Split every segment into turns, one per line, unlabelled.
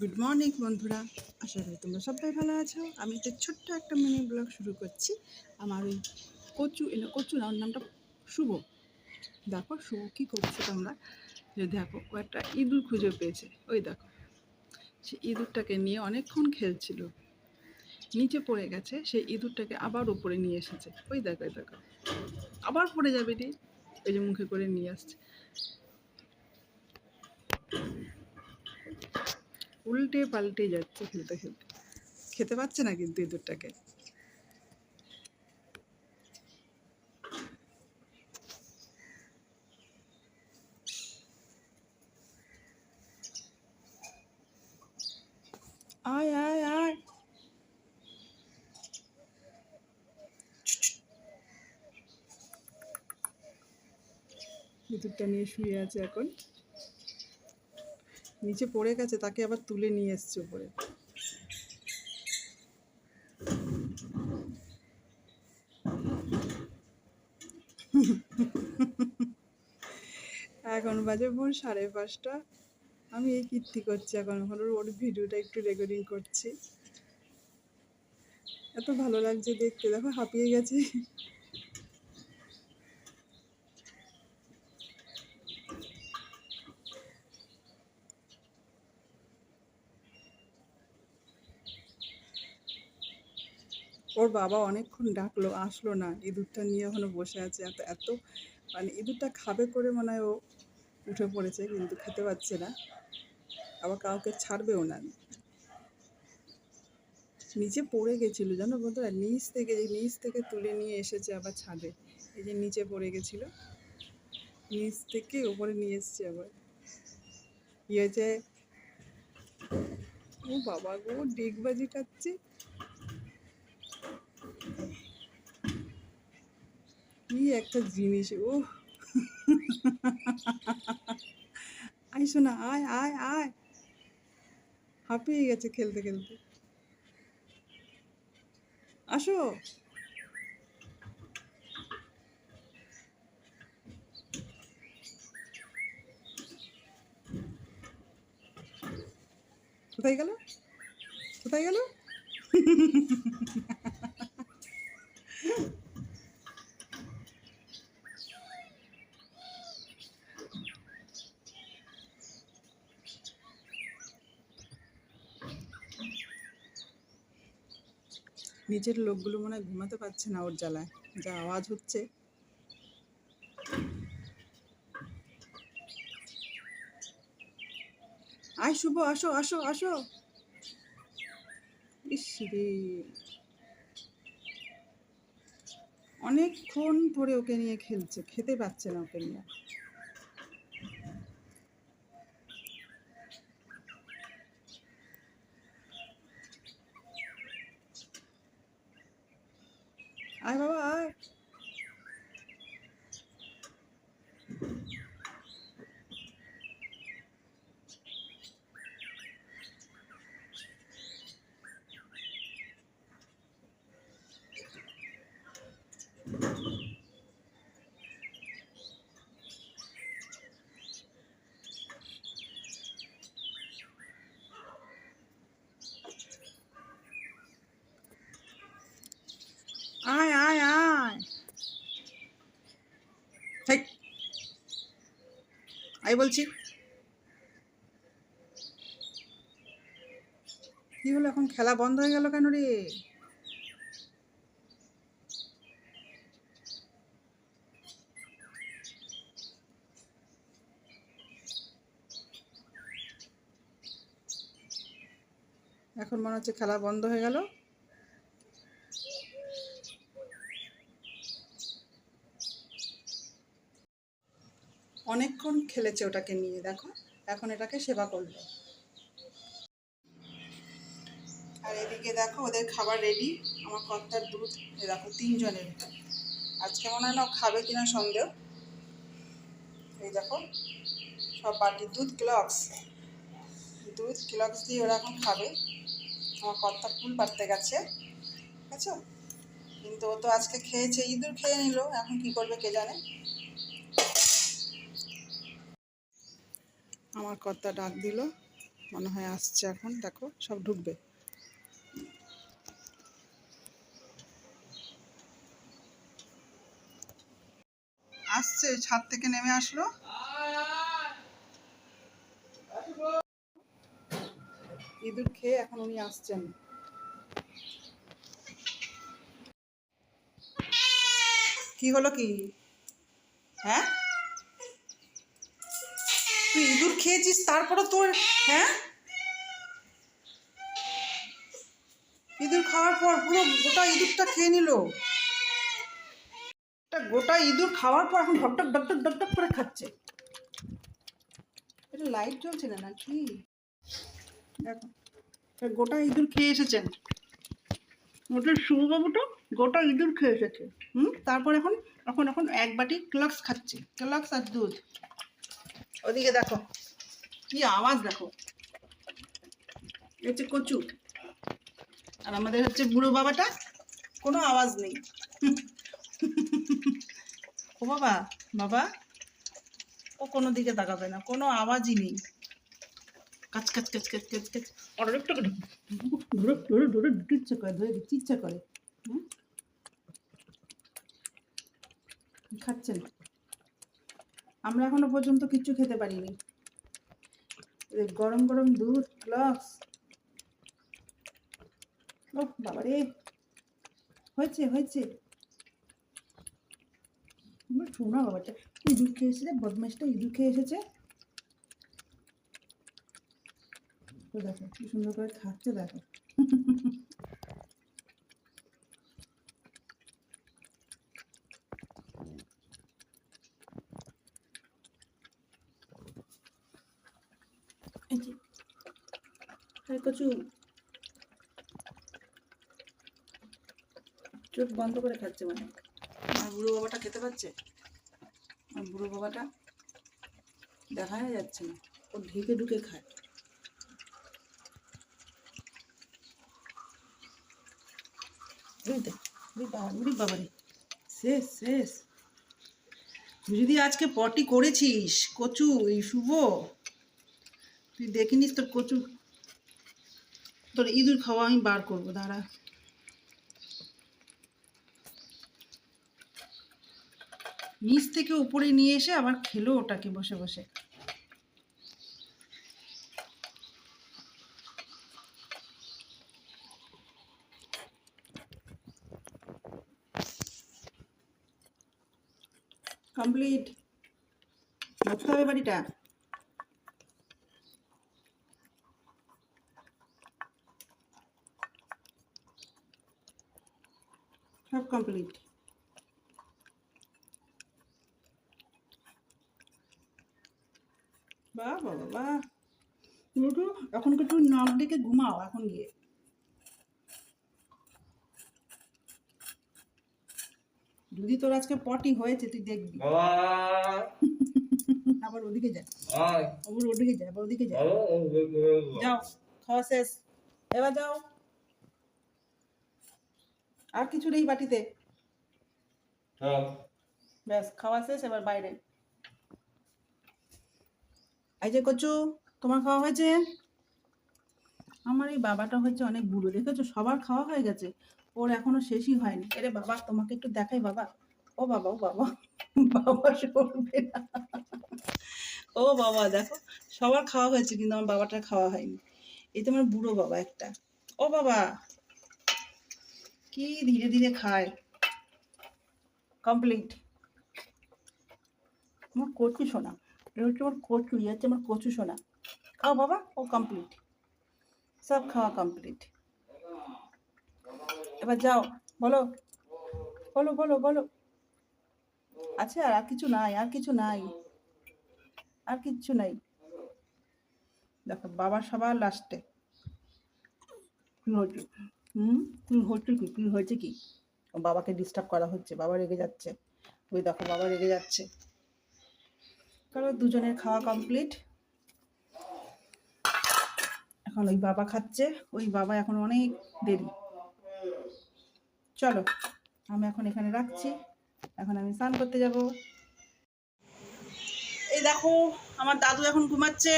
Good morning বন্ধুরা। আশা করি তোমরা সবাই ভালো আছো। আমি একটা ছোট্ট একটা মিনি ব্লগ শুরু করছি। আমার ওই কচু এনে কচু না, ওর নামটা শুভ। দেখো, শুভ কী করছে তোমরা? যে দেখো, ও একটা ইঁদুর খুঁজে পেয়েছে। ওই দেখো, সে ইঁদুরটাকে নিয়ে অনেকক্ষণ খেলছিল। নিচে পড়ে গেছে সেই ইঁদুরটাকে আবার উপরে নিয়ে এসেছে। ওই দেখো ওই দেখো। আবার পড়ে যাবে রে। ওই যে মুখে করে নিয়ে আসছে। উল্টে পাল্টে যাচ্ছে খেলতে খেলতে। খেতে পাচ্ছে না কিন্তু ইঁদুরটাকে। আয় আয় আয়। ইঁদুরটা নিয়ে শুয়ে আছে এখন। নিচে পড়ে গেছে, তাকে আবার তুলে নিয়ে এসছে উপরে। এখন বাজে ভোর সাড়ে পাঁচটা। আমি এই কীর্তি করছি এখন এখন ওর- ভিডিওটা একটু রেকর্ডিং করছি। এত ভালো লাগছে দেখতে, দেখো হাঁপিয়ে গেছে। ওর বাবা অনেকক্ষণ ডাকলো, আসলো না। ইঁদুরটা নিয়ে এখনও বসে আছে। এত এত মানে ইঁদুরটা খাবে করে মনে হয় ও উঠে পড়েছে, কিন্তু খেতে পাচ্ছে না। আবার কাউকে ছাড়বেও না। নিচে পড়ে গেছিল, জানো বন্ধুরা? নিচ থেকে যে নিচ থেকে তুলে নিয়ে এসেছে আবার ছাদে। এই যে নিচে পড়ে গেছিল। নিচ থেকে ওপরে নিয়ে এসছে আবার। ইয়ে যে, ও বাবা গো, ডিগবাজি খাচ্ছে কি একটা জিনিস ও আয় শোনা আয় আয় আয়। হাঁপিয়ে গেছে খেলতে খেলতে। আসো। কোথায় গেল? কোথায় গেল? নিচের লোকগুলো মনে হয় ঘুমাতে পারছে না ওর জ্বালায়। যা আওয়াজ হচ্ছে। আয় শুভ, আসো আসো আসো। ইস রে। অনেকক্ষণ ধরে ওকে নিয়ে খেলছে, খেতে পাচ্ছে না ওকে নিয়ে। আয় বাবা আয় আয় আয় আয়। হেই, আয় বলছি। কি হলো এখন খেলা বন্ধ হয়ে গেল কেন রে? এখন মনে হচ্ছে খেলা বন্ধ হয়ে গেল। অনেকক্ষণ খেলেছে ওটাকে নিয়ে, দেখো। এখন এটাকে সেবা করল। আর এদিকে দেখো, ওদের খাবার রেডি আমার কর্তার দুধ দেখো, তিনজনের। আজকে মনে হয় না খাবে কিনা সন্দেহ। এই দেখো, সব বাটি, দুধ ক্লক্স দুধ ক্লক্স দিয়ে ওরা এখন খাবে। আমার কর্তা ফুল পাড়তে গেছে। ঠিক আছে? কিন্তু ও তো আজকে খেয়েছে, ইঁদুর খেয়ে নিল। এখন কি করবে কে জানে? আমার কর্তা ডাক দিল। মনে হয় আসছে এখন। দেখো, সব ঢুকবে। আসছে, ছাদ থেকে নেমে আসলো। ইঁদুর খেয়ে এখন উনি আসছেন। কি হলো কি? হ্যাঁ? তুই ইঁদুর খেয়েছিস? তারপরে তোর হ্যাঁ? ইঁদুর খাওয়ার পর পুরো গোটা ইঁদুরটা খেয়ে নিল। গোটা ইঁদুর খাওয়ার পর এখন ঢকঢক ঢকঢক ঢকঢক করে খাচ্ছে। এটা লাইট জ্বলছে না নাকি? দেখো গোটা ইঁদুর খেয়ে এসেছেন ওটা শুভবাবুটা গোটা ইঁদুর খেয়ে এসেছে। হুম? তারপর এখন এখন এখন এক বাটি ক্লাক্স খাচ্ছে। ক্লাক্স আর দুধ। ওদিকে দেখো। কি আওয়াজ দেখো? এই হচ্ছে কচু। আর আমাদের হচ্ছে বুড়ো বাবাটা কোনো আওয়াজ নেই। ও বাবা বাবা। ও কোনো দিকে তাকাবে না কোনো আওয়াজই নেই। কাচ কাচ কাচ কাচ কাচ কাচ। অর্ডার করে ধরে। ধরে ধরে দিতে করে ধরে দিতে ইচ্ছে করে। হুম? খাচ্ছেন আমরা এখনও পর্যন্ত কিচ্ছু খেতে পারিনি। গরম গরম দুধ প্লাস ও বাবারে। হয়েছে হয়েছে। শোনা বাবাটা ইঁদুর খেয়ে এসেছে বদমাসটা ইঁদুর খেয়ে এসেছে। দেখো, কি সুন্দর করে খাচ্ছে, দেখো। কচু। চোখ বন্ধ করে খাচ্ছে মানে আমার বুড়ো বাবাটা খেতে পাচ্ছে? আমার বুড়ো বাবাটা যাচ্ছে না। ও ঢেকে ঢুকে খায়। বাবারে। শেষ শেষ। তুই যদি আজকে পটি করেছিস কচু এই শুভ তুই দেখিনিস তোর কচু তোর ইঁদুর খাওয়া আমি বার করব, দাঁড়া। নিচ থেকে উপরে নিয়ে এসে আবার খেলো ওটাকে বসে বসে। কমপ্লিট। হবে বাড়িটা সব কমপ্লিট বাহ বাবা বাহ একটু এখন একটু নাক ডেকে ঘুমাও এখন গিয়ে। যদি তোর আজকে পটি হয়েছে তুই দেখবি। আবার ওদিকে যা।
আয়।
আবার ওদিকে যা আবার ওদিকে যা। যাও খাওয়া শেষ। এবার যাও। আর কিছু নেই বাটিতে।
হ্যাঁ।
ব্যাস খাওয়া শেষ এবার বাইরে। এই যে কচু তোমার খাওয়া হয়েছে? আমার এই বাবাটা হচ্ছে অনেক বুড়ো দেখেছ? সবার খাওয়া হয়ে গেছে। ওর এখনও শেষই হয়নি। এরে বাবা তোমাকে একটু দেখাই বাবা। ও বাবা ও বাবা। বাবা সরবে না। ও বাবা দেখো সবার খাওয়া হয়েছে কিন্তু আমার বাবাটা খাওয়া হয়নি। এই তো আমার বুড়ো বাবা একটা। ও বাবা কি ধীরে ধীরে খায়? কমপ্লিট আমার কচু সোনা। এটা হচ্ছে আমার কচু ইয়ে হচ্ছে আমার কচু সোনা। খাও বাবা, ও কমপ্লিট সব খাওয়া কমপ্লিট এবার যাও, বলো। বলো বলো বলো। আচ্ছা আর কিছু নাই, আর কিছু নাই। আর কিচ্ছু নাই। দেখো, বাবা সবার লাস্টে হচ্ছে হুম? কি হচ্ছে কি? কি হয়েছে কি? বাবাকে ডিস্টার্ব করা হচ্ছে, বাবা রেগে যাচ্ছে। ওই দেখো, বাবা রেগে যাচ্ছে। কারণ দুজনের খাওয়া কমপ্লিট এখন ওই বাবা খাচ্ছে, ওই বাবা এখন অনেক দেরি। চলো, আমি এখন এখানে রাখছি। এখন আমি স্নান করতে যাব। এই দেখো, আমার দাদু এখন ঘুমাচ্ছে।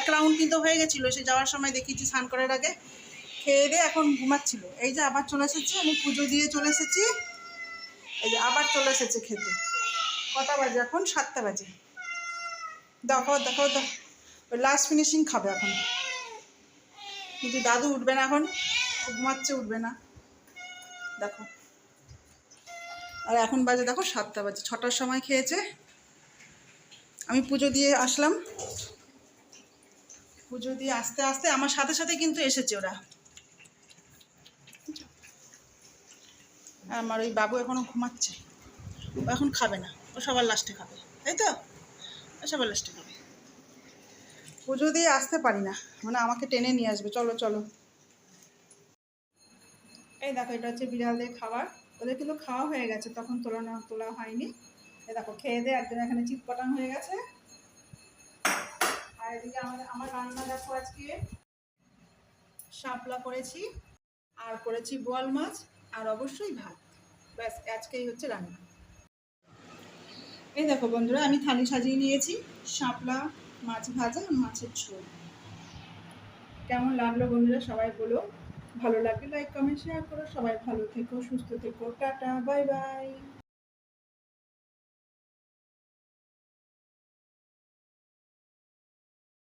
এক রাউন্ড কিন্তু হয়ে গেছিল, সে যাওয়ার সময় দেখিয়েছি স্নান করার আগে। খেয়ে দিয়ে এখন ঘুমাচ্ছিল। এই যে আবার চলে এসেছি, আমি পুজো দিয়ে চলে এসেছি। এই যে আবার চলে এসেছে খেতে। কটা বাজে এখন? সাতটা বাজে। দেখো দেখো দেখো লাস্ট ফিনিশিং খাবে এখন। কিন্তু দাদু উঠবে না এখন। ঘুমাচ্ছে, উঠবে না। দেখো। আর এখন বাজে দেখো সাতটা বাজে, ছটার সময় খেয়েছে। আমি পুজো দিয়ে আসলাম। পুজো দিয়ে আস্তে আস্তে আমার সাথে সাথে কিন্তু এসেছে ওরা। আমার ওই বাবু এখনও ঘুমাচ্ছে। ও এখন খাবে না। ও সবার লাস্টে খাবে। তাই তো? সবার লাস্টে খাবে। পুজো দিয়ে আসতে পারি না মানে আমাকে টেনে নিয়ে আসবে। চলো চলো। এই দেখো, এটা হচ্ছে বিড়ালদের খাবার। ওদের কিন্তু খাওয়া হয়ে গেছে, তখন তোলানো তোলা হয়নি। এই দেখো, খেয়ে দিয়ে একজন এখানে চিৎপটাং হয়ে গেছে। আর এদিকে আমাদের, আমার রান্না দেখো আজকে। শাপলা করেছি, আর করেছি বোয়াল মাছ, আর অবশ্যই ভাত। ব্যাস, আজকেই হচ্ছে রান্না। এই দেখো বন্ধুরা, আমি থালি সাজিয়ে নিয়েছি, শাপলা, মাছ ভাজা, মাছের ঝোল। কেমন লাগল বন্ধুরা সবাই বলো। ভালো লাগলে লাইক কমেন্ট শেয়ার করো। সবাই ভালো থেকো, সুস্থ থেকো। Tata bye bye